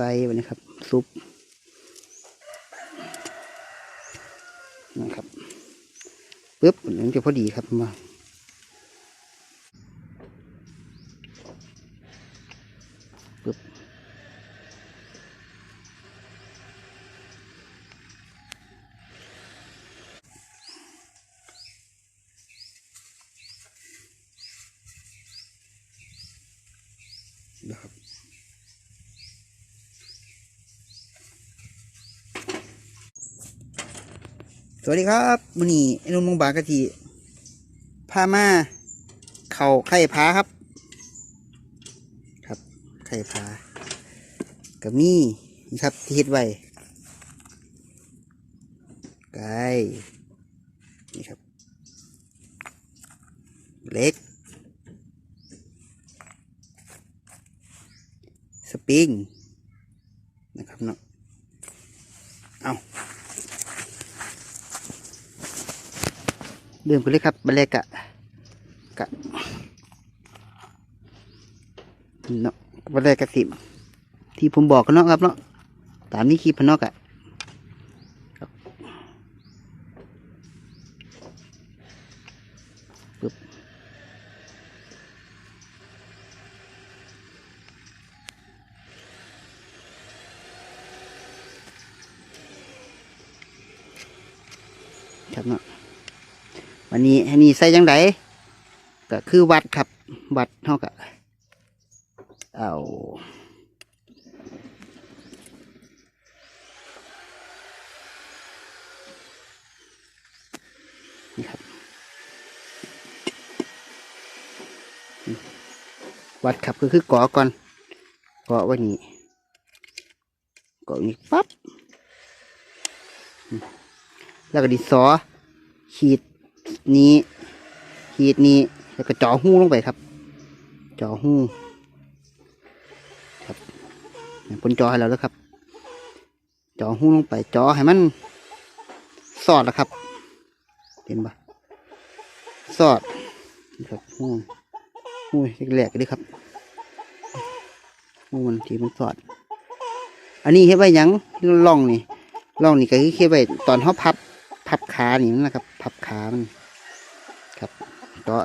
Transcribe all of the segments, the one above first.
ใส่ไปนะครับ ซุปนะครับปึ๊บมันจะพอดีครับมา วัสดีครับมือนี้ไอ้นุ่มมงบากะทิพามาเข่าไข่พาครับ ครับไข่พากับมีนี่ครับที่เฮ็ดไว้ไก่นี่ครับ เล็ก สปริงนะครับเนาะเอา เริ่มกันเลยครับบันแรกกะกะเนาะบันแรกกะสิที่ผมบอกกันเนาะครับเนาะตามนี้คลิปพนเนอกอะครับปึ๊บครับเนาะ วันนี้อันนี้ใส่ยังไงก็คือวัดครับ วัดเท่ากับเอานี่ครับวัดครับก็คือก่อก่อนก่อว้นี่ก่อนี่ปั๊บแล้วก็ดินสอขีด นี้ขีดนี้แล้วก็จ่อหูลงไปครับจ่อหูครับเนี่ยผมเจ่อให้แล้วแล้วครับจ่อหูลงไปจ่อให้มัน สอดนะครับ เห็นปะสอดครับหูหูแหลกๆเลยครับหูมันทีมันสอด อันนี้เฮ็ดไว้ยังล่องนี่ล่องนี่ก็คือเฮ็ดไว้ตอนเขาพับ พับขานี่นั่นะครับ พับขามันครับจอ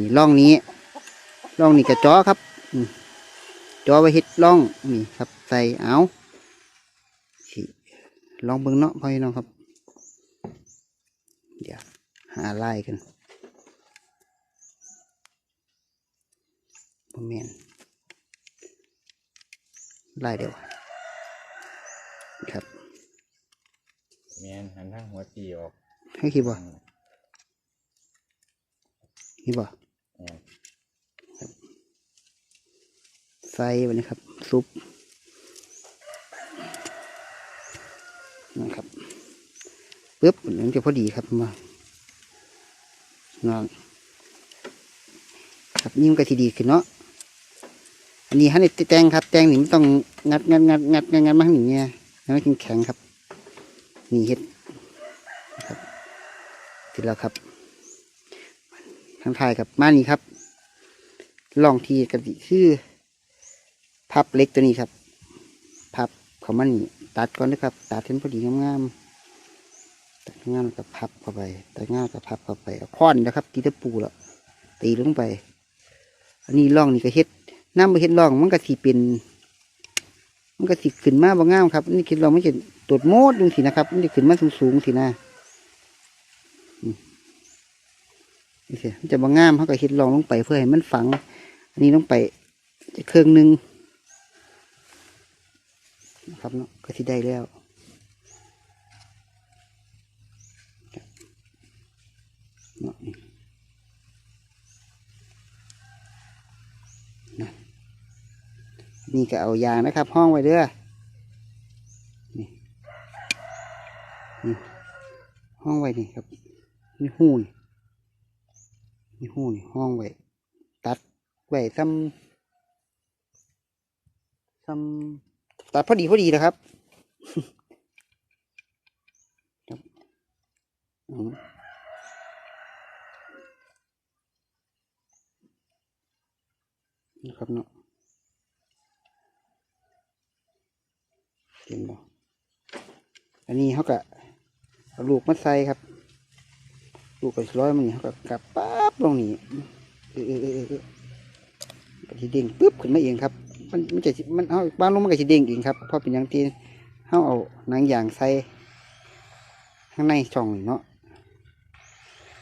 นี่ร่องนี้ร่องนี้กระจอครับจอไว้เฮ็ดร่องนี่ครับใส่เอาลองเบิ่งเนาะพ่อพี่น้องครับ เดี๋ยวหาไล่กันบ่แม่นไล่เดี๋ยวครับ แมนหันทางหัวจีออกให้คิดบ่นี่บ่แมนใส่ไปนะครับ ซุปนะครับปึ๊บมันจะพอดีครับมานอนครับนี่มันก็ทีดีขึ้นเนาะอันนี้ฮันนี่แตงครับ แตงนี่มันต้องงัดงัดงัดงัดงัดงัดมาข้างนี้เนี่ยแล้วมันแข็งๆครับ นี่เฮ็ดนะครับเสร็จแล้วครับทางทายครับมานี่ครับลองทีกันสิคือพับเล็กตัวนี้ครับ พับเขามันนี่ตัดก่อนนะครับ ตัดเห็นพอดีงามๆตัดงามกับพับเข้าไปตัดงามกับพับเข้าไปเอาค้อนนะครับ ตีตะปูแล้วตีลงไป อันนี้ล่องนี่ก็เฮ็ดน้ำมาเฮ็ดล่องมันก็สีเป็น มันก็สิขึ้นมาบ่งามครับอันนี่คิดเราไม่เห็น ตรวจโมดดูสินะครับมันจะขึ้นมาสูงๆสินะนี่สิมันจะบ่งามเขาก็เฮ็ดลองลงไปเพื่อให้มันฝัง อันนี้ลงไป จะเครื่องหนึ่งนะครับเนาะก็ที่ได้แล้วเนาะนี่นะนี่ก็เอายางนะครับ ห้องไว้เด้อ นี่ห้องไว้นี่ครับนี่หูนี่นี่หูนี่ห้องไว้ตัดไว้ซ้ำซ้ำตัดพอดีพอดีนะครับครับนะครับเนาะเห็นบ่อันนี้เขาก็ ลูกมาใส่ครับ ลูกก็สิร้อยมันนี่เขาก็กลับปั๊บลงนี่เออเออเออเออก็สิเด้งปึ๊บขึ้นมาเองครับ มันมันจะมันเอาบ้างลงมันก็สิเด้งเองครับเพราะเป็นอย่างที่เขาเอาหนังยางใส่ข้างในช่องเนาะ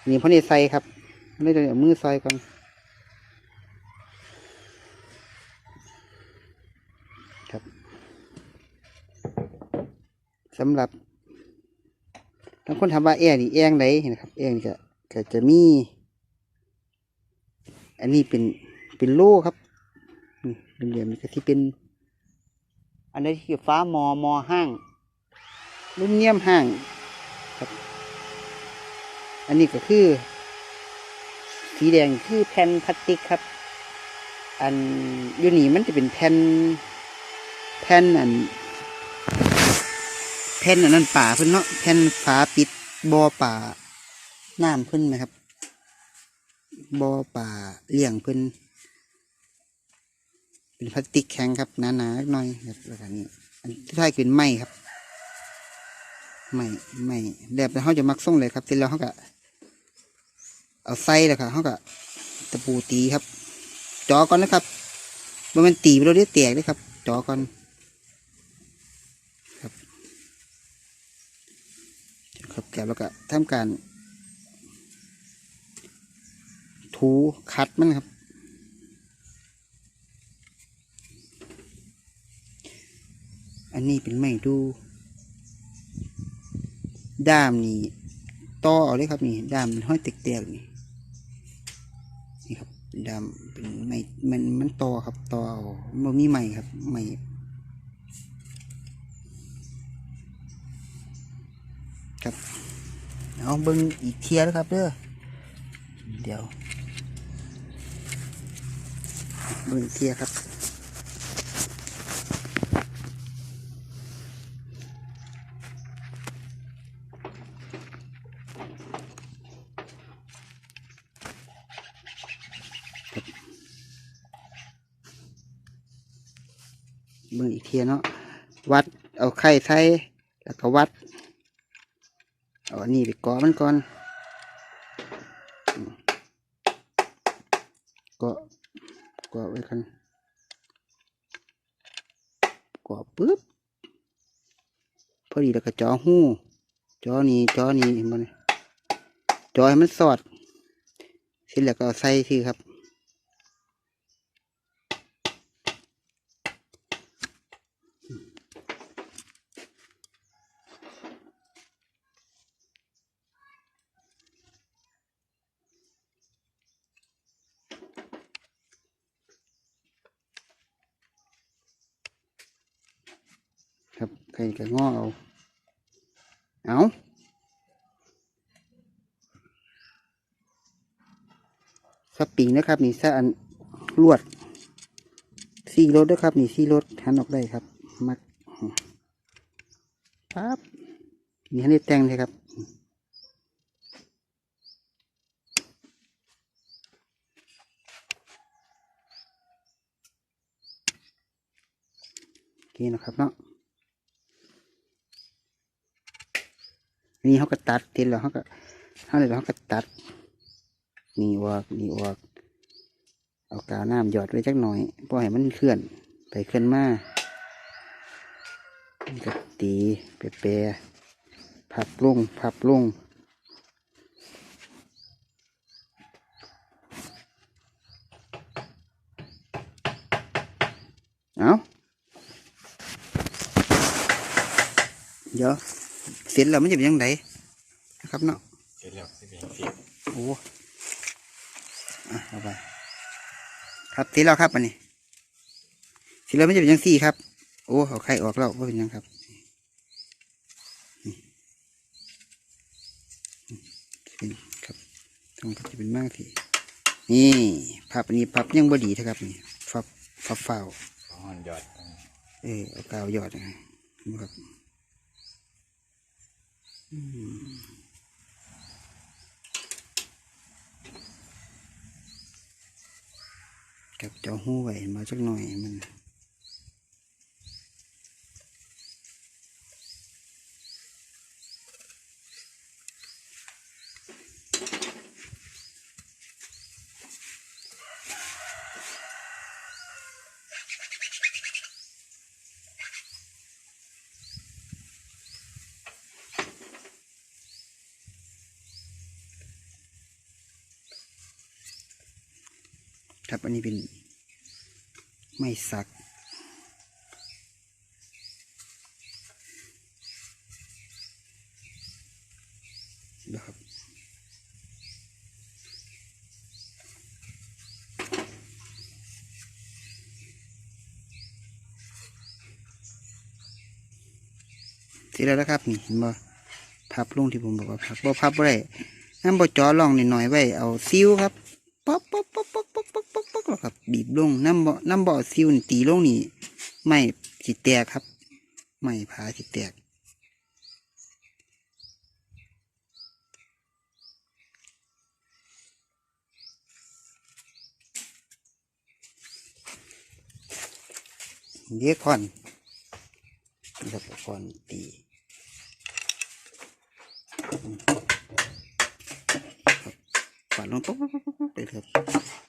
อันนี่เพราะนี่ใส่ครับไม่ได้เอามือใส่ก่อนครับสำหรับางคนถามว่าแอร์นี่แองไหนเห็นครับ แอร์นี่ก็ก็จะมี อันนี้เป็นเป็นโล่ครับนี่เป็นเหลี่ยมก็ที่เป็น อันนี้คือฟ้ามอมอห้างรุ่นเงียมห้างครับ อันนี้ก็คือ สีแดงคือแผ่นพลาสติกครับ อันยูนี่มันจะเป็นแผ่นแผ่นอัน แผ่นอันนั้นป่าเพิ่นเนาะแผ่นฝาปิดบ่อป่าน้ำเพิ่นนะครับบ่อป่าเลี้ยงเพิ่นเป็นพลาสติกแข็งครับหนาๆหน่อยครับแล้วก็นี่อันที่ท้ายคือไม้ครับไม้ไม้แบบแล้วเขาจะมักส่งเลยครับเสร็จแล้วเขาก็เอาไส้แล้วครับเขาก็ตะปูตีครับจอก่อนนะครับบ่แมันตีไปแล้เดี๋ยวแตกเลยครับจอก่อน ครับแกะแล้วก็ทำการ ถูคัดมันครับ อันนี้เป็นไม้ดู ด้ามนี่ต่อเอาเลยครับนี่ด้ามมันห้อยเตกๆนี่นี่ครับด้ามเป็นไม้มันมันต่อครับต่อเอามันมีไม้ครับไม้ ครับเอาเบิ้งอีกเทียแล้วครับเด้อเดี๋ยวเบิ้งอีกเทียครับครับเบิ้งอีกเทียเนาะวัดเอาไข่ใส่แล้วก็วัด อาอันนี้ไปเกาะมันก่อนเกาะเกาะไว้กันเกาะปึ๊บพอดีแล้วก็จอหูจอนี้จอนี้มันจอให้มันสอดเสร็จแล้วก็ใส่ที่ครับ ครับใครก็ง้อเอาเอาสปริงนะครับนี่ซะอันลวดสี่รถด้วยครับนี่สี่รถหันออกได้ครับมัดปั๊บนี่ให้ได้แต่งเลยครับโอเคนะครับเนาะ นี่เขาก็ตัดเสร็จแล้วเขาก็เขาเลยเขาก็ตัดนี่ออกนี่ออกเอากาวน้ำหยอดไว้จักหน่อยปล่อยให้มันเคลื่อนไปเคลื่อนมานี่ก็ตีเปรย์ๆพับลงพับลงเอาเดี๋ยว เสร็จแล้วมันจะเป็นยังไงนะครับเนาะเสร็จแล้วสิเป็นเสียโอ้อะเอาไปครับเสร็จแล้วครับอันนี้เสร็จแล้วมันจะเป็นยังสี่ครับ โอ้เอาไข่ออกแล้วว่าเป็นยังครับนี่นี่เป็นครับตรงก็จะเป็นมากทีนี่พับอันนี้พับยังบดีนะครับนี่พับพับเฝ้าวขอหอนหยอดอืมเออเอากาวหยอดนะนี่ครับอืม กับเจ้าหู้ไว้มาสักหน่อยมัน ครับ อันนี้เป็นไม้สัก นะครับเสร็จแล้วนะครับนี่เห็นบ่พับลงที่ผมบอกว่าพับบ่พับได้น้ำบ่จอลองนิดหน่อยๆไว้เอาซิวครับ บีบลงน้ำบ่น้ำบ่เอาซิวนี่ตีลงนี่ไม่สิแตกครับ ไม่ผาสิแตกเรียกก่อนนะครับก่อนตีครับปัดลงปุ๊บปุ๊บปุ๊บปุ๊บเลย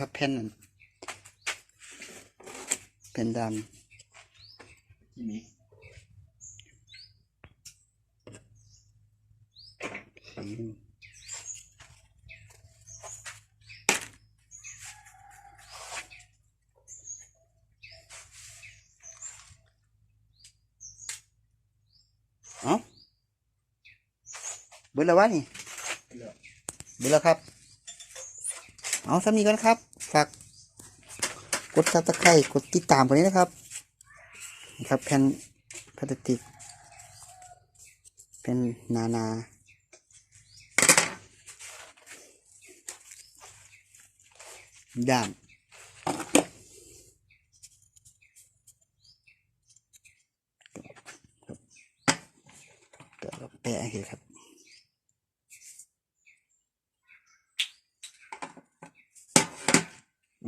ครับแผ่นนั่นแผ่นดที่นี้ำสีเอ้าเบิดแล้ววะนี่เลือกเบิดแล้วครับ เอาสำนีกันครับ ฝากกดซับสไครต์กดติดตามกันนี้นะครับนะครับแผ่นพลาสติกเป็นนานา ด้านก็เราแปะให้ครับอืม